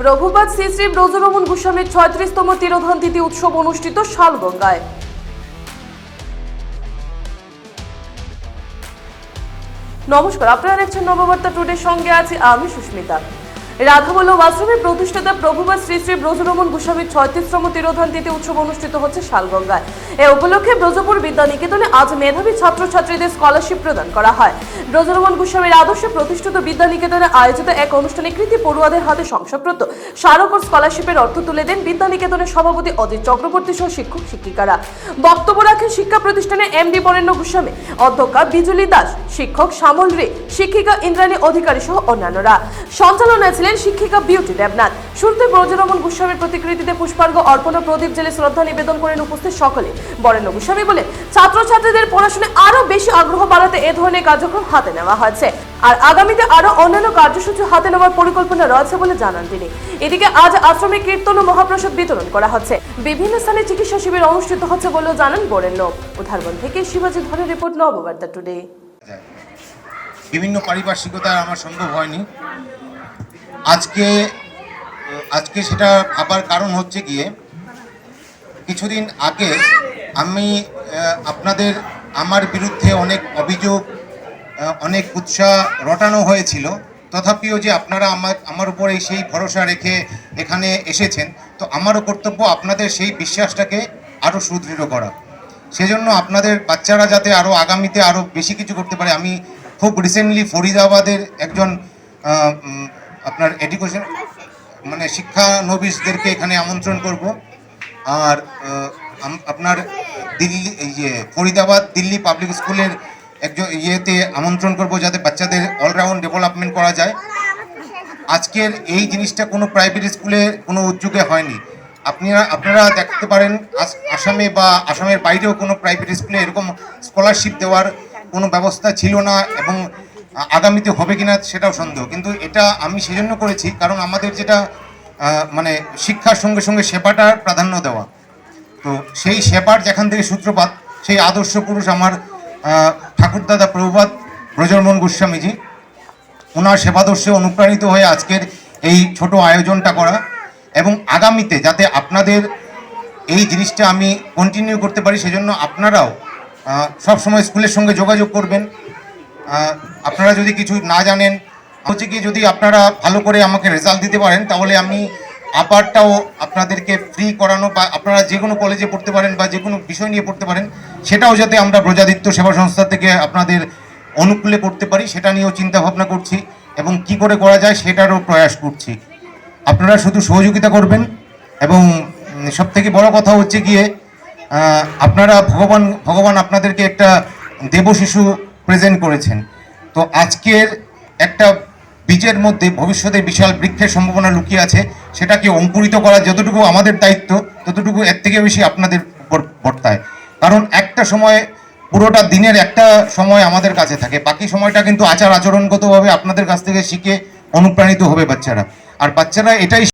প্রভুপাত শ্রী শ্রী ব্রজরমন গোস্বামীর ছয়ত্রিশতম তিরোধান তিথি উৎসব অনুষ্ঠিত শালগঙ্গায়। নমস্কার, আপনারা দেখছেন নববার্তা টুডে সঙ্গে আছি আমি সুস্মিতা। রাধাবল্লভ আশ্রমের প্রতিষ্ঠাতা প্রভুবা শ্রী শ্রী ব্রজরমন গোস্বামীর ছয়ত্রিশতম তিরোধান তিথি উৎসব অনুষ্ঠিত হচ্ছে শালগঙ্গায়। এ উপলক্ষে ব্রজপুর বিদ্যানিকেতনে আজ মেধাবী ছাত্রছাত্রীদের স্কলারশিপ প্রদান করা হয়। ব্রজরমন গোস্বামীর আদর্শে প্রতিষ্ঠিত বিদ্যানিকেতনে আয়োজিত এক অনুষ্ঠানে কৃতি পড়ুয়াদের হাতে শংসাপ্রাপ্ত স্মারক ও স্কলারশিপের অর্থ তুলে দেন বিদ্যা বিদ্যানিকেতনের সভাপতি অজিত চক্রবর্তী সহ শিক্ষক শিক্ষিকারা। বক্তব্য রাখেন শিক্ষা প্রতিষ্ঠানে এমডি বরেণ্য গোস্বামী, অধ্যক্ষা বিজুলি দাস, শিক্ষক শ্যামল রে, শিক্ষিকা ইন্দ্রাণী অধিকারী সহ অন্যান্যরা। সঞ্চালনায় ছিলেন শিক্ষিকা বিউটি দেবনাথ। শুরুতে ব্রজরমন গোস্বামীর প্রতিকৃতিতে পুষ্পার্ঘ অর্পণ প্রদীপ জেলে শ্রদ্ধা নিবেদন করেন উপস্থিত সকলে। বরেণ্য গোস্বামী বলে ছাত্রছাত্রীদের পড়াশোনায় আরও বেশি আগ্রহ বাড়াতে এ ধরনের কার্যক্রম হাতে নেওয়া হয়েছে। আর আগামীতে আরও অন্যান্য কার্যসূচি হাতে নেওয়ার পরিকল্পনা রয়েছে বলে জানান তিনি। এদিকে আজ আশ্রমে কীর্তন ও মহাপ্রসাদ বিতরণ করা হচ্ছে। বিভিন্ন স্থানে চিকিৎসা শিবির অনুষ্ঠিত হচ্ছে বলেও জানান বরেণ্য। উদাহরণ থেকে শিবাজি ধরের রিপোর্ট নববার্তা টুডে। যায়। বিভিন্ন পারিপার্শ্বিকতা আমার সম্ভব হয়নি। আজকে আজকে সেটা ভাবার কারণ হচ্ছে গিয়ে, কিছুদিন আগে আমি আপনাদের, আমার বিরুদ্ধে অনেক অভিযোগ অনেক উৎসাহ রটানো হয়েছিল। তথাপিও যে আপনারা আমার আমার উপরে সেই ভরসা রেখে এখানে এসেছেন, তো আমারও কর্তব্য আপনাদের সেই বিশ্বাসটাকে আরও সুদৃঢ় করা। সেজন্য আপনাদের বাচ্চারা যাতে আরও আগামীতে আরও বেশি কিছু করতে পারে, আমি খুব রিসেন্টলি ফরিদাবাদের একজন আপনার এডুকেশন মানে শিক্ষা নবিশদেরকে এখানে আমন্ত্রণ করব। আর আপনার দিল্লি ইয়ে ফরিদাবাদ দিল্লি পাবলিক স্কুলের একজন ইয়েতে আমন্ত্রণ করব যাতে বাচ্চাদের অলরাউন্ড ডেভেলপমেন্ট করা যায়। আজকের এই জিনিসটা কোনো প্রাইভেট স্কুলে কোনো উদ্যোগে হয়নি। আপনারা আপনারা দেখতে পারেন আসামে বা আসামের বাইরেও কোনো প্রাইভেট স্কুলে এরকম স্কলারশিপ দেওয়ার কোনো ব্যবস্থা ছিল না এবং আগামীতে হবে কিনা সেটাও সন্দেহ। কিন্তু এটা আমি সেজন্য করেছি কারণ আমাদের যেটা মানে শিক্ষার সঙ্গে সঙ্গে সেবাটার প্রাধান্য দেওয়া। তো সেই সেবার যেখান থেকে সূত্রপাত, সেই আদর্শ পুরুষ আমার ঠাকুরদাদা প্রভুপাত ব্রজরমন গোস্বামীজি ওনার সেবাদর্শে অনুপ্রাণিত হয়ে আজকের এই ছোট আয়োজনটা করা এবং আগামীতে যাতে আপনাদের এই জিনিসটা আমি কন্টিনিউ করতে পারি, সেজন্য আপনারাও সব সময় স্কুলের সঙ্গে যোগাযোগ করবেন। আপনারা যদি কিছু না জানেন হচ্ছে কি, যদি আপনারা ভালো করে আমাকে রেজাল্ট দিতে পারেন, তাহলে আমি আপারটাও আপনাদেরকে ফ্রি করানো বা আপনারা যে কোনো কলেজে পড়তে পারেন বা যে কোনো বিষয় নিয়ে পড়তে পারেন, সেটাও যাতে আমরা প্রজাদিত্য সেবা সংস্থা থেকে আপনাদের অনুকূলে করতে পারি, সেটা নিয়েও চিন্তা ভাবনা করছি এবং কি করে করা যায় সেটারও প্রয়াস করছি। আপনারা শুধু সহযোগিতা করবেন এবং সব থেকে বড় কথা হচ্ছে গিয়ে আপনারা ভগবান ভগবান আপনাদেরকে একটা দেব শিশু প্রেজেন্ট করেছেন। তো আজকের একটা বীজের মধ্যে ভবিষ্যতে বিশাল বৃক্ষের সম্ভাবনা লুকিয়ে আছে, সেটাকে অঙ্কুরিত করা যতটুকু আমাদের দায়িত্ব, ততটুকু এর থেকে বেশি আপনাদের বর্তায়। কারণ একটা সময়, পুরোটা দিনের একটা সময় আমাদের কাছে থাকে, বাকি সময়টা কিন্তু আচার আচরণগতভাবে আপনাদের কাছ থেকে শিখে অনুপ্রাণিত হবে বাচ্চারা। আর বাচ্চারা এটাই